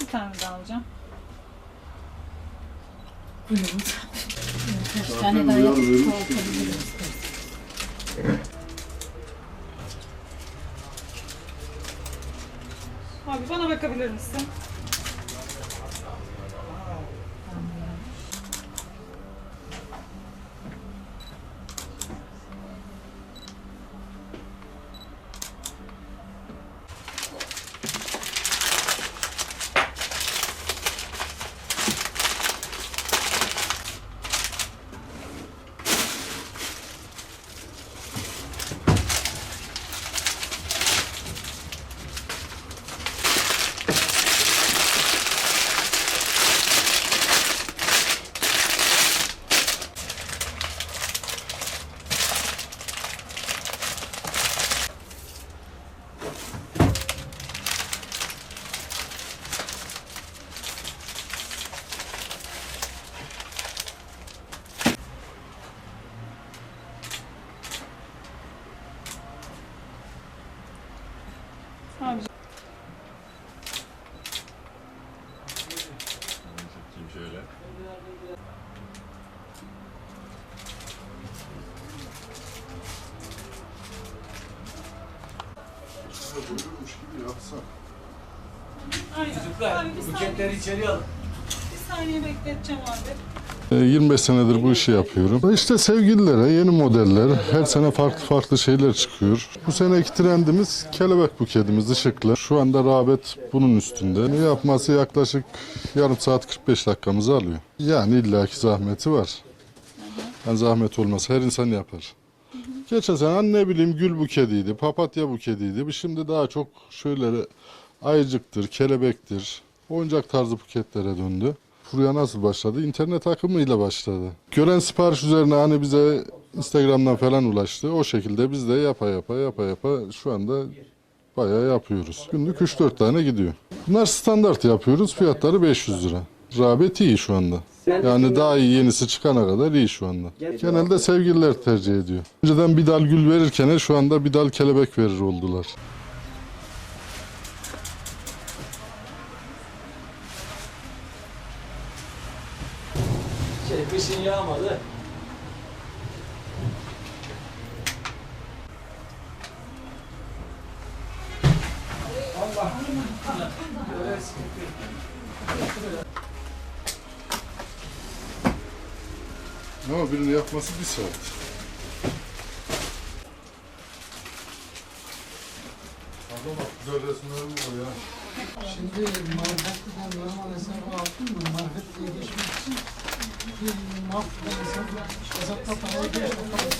Bir tane daha alacağım. Buyurun. Tane daha. Abi bana bakabilir misin? Buyurmuş gibi yapsak. aynen. Çocuklar Abi buketleri içeri alın. bir saniye bekleteceğim abi. E, 25 senedir bu işi yapıyorum. İşte sevgililere yeni modeller, her sene farklı farklı şeyler çıkıyor. Bu seneki trendimiz kelebek buketimiz ışıklı. Şu anda rağbet bunun üstünde. Yapması yaklaşık yarım saat 45 dakikamızı alıyor. Yani illaki zahmeti var. Yani zahmet olmasa her insan yapar. Geçen sene ne bileyim gül buketiydi, papatya. Bu Şimdi daha çok şöyle ayıcıktır, kelebektir, oyuncak tarzı buketlere döndü. Furya nasıl başladı? İnternet akımıyla başladı. Gören sipariş üzerine hani bize Instagram'dan falan ulaştı. O şekilde biz de yapa yapa yapa yapa şu anda bayağı yapıyoruz. Günlük 3-4 tane gidiyor. Bunlar standart yapıyoruz. Fiyatları 500 lira. Rağbet iyi şu anda. Yani daha iyi yenisi çıkana kadar iyi şu anda. Genelde sevgililer tercih ediyor. Önceden bir dal gül verirken şu anda bir dal kelebek verir oldular. Şey kışın yağmadı. Ama birini yapması bir saat. Abla bak güzel resimler var ya. Şimdi marifetten normal hesabı aldın mı? Marifet diye geçmek için bir marifetten hesabı hesapla parayı geçmek